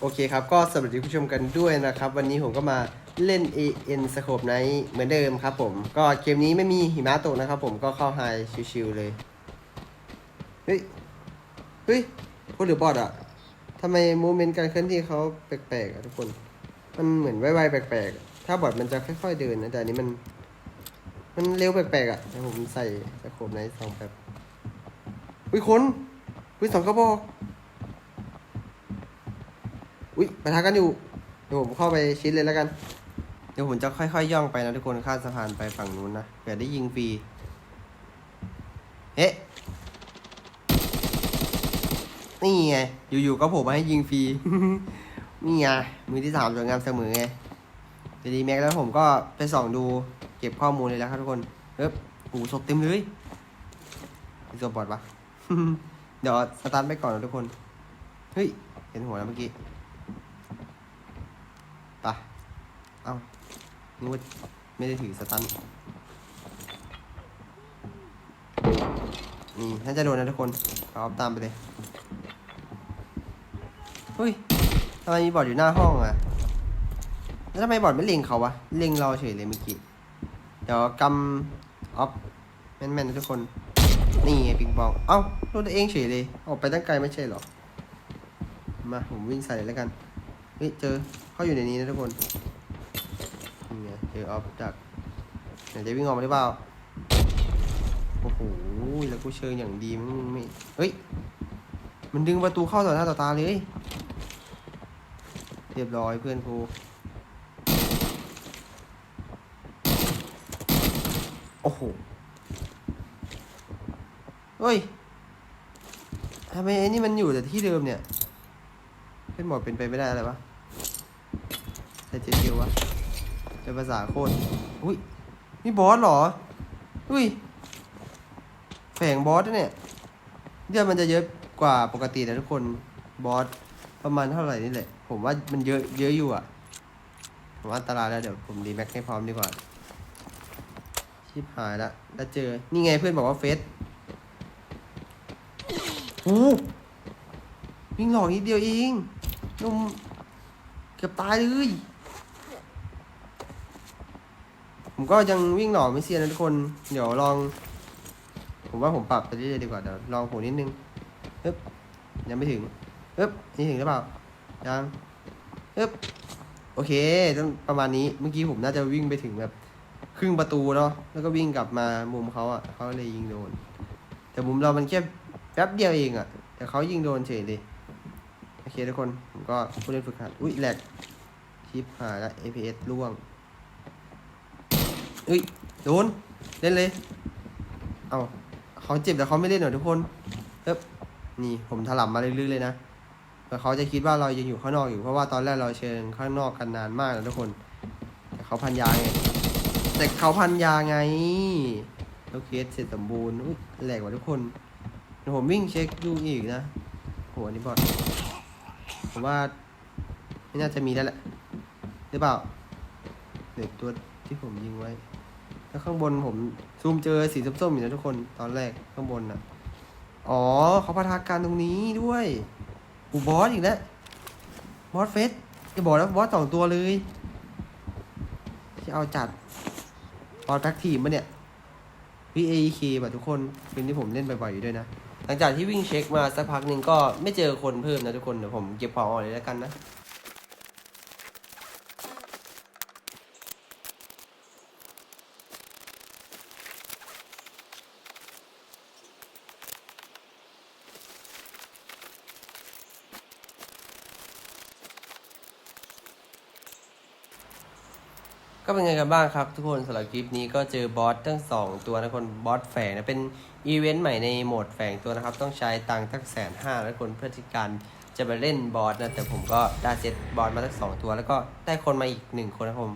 โอเคครับ ก็สวัสดีผู้ชมกันด้วยนะครับ วันนี้ผมก็มาเล่น AN Scope Night เหมือนเดิมครับผม ก็เกมนี้ไม่มีหิมะตกนะครับผมก็เข้าไฮชิวๆเลย เฮ้ย เฮ้ยพวกหรือบอทอะทำไมโมเมนต์การเคลื่อนที่เขาแปลกๆอะทุกคน มันเหมือนไวๆแปลกๆ ถ้าบอทมันจะค่อยๆเดินนะ แต่อันนี้มัน มันเร็วแปลกๆอะเดี๋ยวผมใส่สโคปในสองแบบอุ้ยคนอุ้ยสองกระบอก อุ้ยปะทะกันอยู่เดี๋ยวผมเข้าไปชิดเลยแล้วกัน เดี๋ยวผมจะค่อยๆย่องไปนะทุกคนข้ามสะพานไปฝั่งนู้นนะเผื่อได้ยิงฟรีเฮ้นี่ไงอยู่ๆก็ผมมาให้ยิงฟรีนี่ไงมือที่สามสวยงามเสมอไงดีแม็กแล้วผมก็ไปส่องดูเก็บข้อมูลเลยแล้วครับทุกคนเฮ้ยปูศพเต็มเลยมีศพบอดปะเดี๋ยวสตาร์ทไปก่อนนะทุกคน เฮ้ย เห็นหัวแล้วเมื่อกี้ ไปเอ้านึกว่าไม่ได้ถือสตันนี่น่าจะโดนนะทุกคนเอาตามไปเลยเฮ้ยทำไมมีบอดอยู่หน้าห้องอะแล้วทำไมบอดไม่เล็งเขาวะเล็งเราเฉยเลยเมื่อกี้เดี๋ยวกำออฟแม่นๆนะทุกคน นี่ไงปิงปอง เอ้าโดนตัวเองเฉยเลย ออกไปตั้งไกลไม่ใช่หรอ มาผมวิ่งใส่เลยแล้วกัน เฮ้ยเจอเขาอยู่ในนี้นะทุกคนนี่ไงเจอออฟจากไหนจะวิ่งออกมาหรือเปล่าโอ้โหแล้วกูเชิงอย่างดีมันไม่เฮ้ยมันดึงประตูเข้าต่อหน้าต่อตาเลยเรียบร้อยเพื่อนกูโอ้โหเฮ้ยทำไมไอ้นี่มันอยู่แต่ที่เดิมเนี่ย เป็นหมดเป็นไปไม่ได้อะไรวะใช่เจดิววะเป็นภาษาโคตรอุ้ยนี่บอสเหรอ อุ้ยแฝงบอสเนี่ยเดือนมันจะเยอะกว่าปกตินะทุกคนบอสประมาณเท่าไหร่นี่แหละ ผมว่ามันเยอะเยอะอยู่อะ ผมว่าอันตรายแล้วเดี๋ยวผมดีแม็กให้พร้อมดีกว่าชิบหายละแล้วเจอ นี่ไงเพื่อนบอกว่าเฟสโอ้วิ่งหลอกนิดเดียวเอง นุ่มเกือบตายเลยผมก็ยังวิ่งหลอไม่เซียนนะทุกคน เดี๋ยวลอง ผมว่าผมปรับไปเรื่อยๆดีกว่าเดี๋ยวลองโผนิดนึงฮึบยังไม่ถึงฮึบนี่ถึงหรือเปล่ายังฮึบโอเคประมาณนี้เมื่อกี้ผมน่าจะวิ่งไปถึงแบบครึ่งประตูเนาะแล้วก็วิ่งกลับมามุมเขาอะเขาเลยยิงโดน แต่มุมเรามันแค่แป๊บเดียวเองอะ แต่เขายิงโดนเฉยเลย โอเคทุกคน ผมก็ผู้เล่นฝึกหัด อุ้ยแหลกชิปหายละ APS ล่วงอุ้ยโดน เล่นเลย เอาเขาเจ็บแต่เขาไม่เล่นเหรอทุกคนเอ๊บนี่ผมถล่มมาเรื่อยๆเลยนะแต่เขาจะคิดว่าเรายังอยู่ข้างนอกอยู่ เพราะว่าตอนแรกเราเชิญข้างนอกกันนานมากนะทุกคน แต่เขาพันยาไง แต่เขาพันยาไงแล้วเคเสร็จสมบูรณ์อุ้ยแหลกกว่าทุกคนเดี๋ยวผมวิ่งเช็คดูอีกนะโหอันนี้บอด ผมว่า ไม่น่าจะมีแล้วแหละ หรือเปล่าเด็กตัวที่ผมยิงไว้ แล้วข้างบนผมซูมเจอสีส้มๆอยู่นะทุกคนตอนแรกข้างบนน่ะ อ๋อเขาพัฒนาการตรงนี้ด้วยอูบอสอีกแล้วบอสเฟสจะบอกแล้วบอสสองตัวเลยที่เอาจัดบอสแพ็กทีมปะเนี่ย VAK แบบทุกคนเป็นที่ผมเล่นบ่อยๆอยู่ด้วยนะ หลังจากที่วิ่งเช็คมาสักพักหนึ่งก็ไม่เจอคนเพิ่มนะทุกคนเดี๋ยวผมเก็บของออกเลยแล้วกันนะ ก็เป็นไงกันบ้างครับ ทุกคนสำหรับคลิปนี้ก็เจอบอสทั้งสองตัวนะคนบอสแฝงนะเป็นอีเวนต์ใหม่ในโหมดแฝงตัวนะครับ ต้องใช้ตังค์ทั้งแสนห้าแล้วคนเพื่อที่การจะไปเล่นบอสนะแต่ผมก็ได้เซตบอสมาทั้งสองตัว แล้วก็ได้คนมาอีกหนึ่งคนนะผม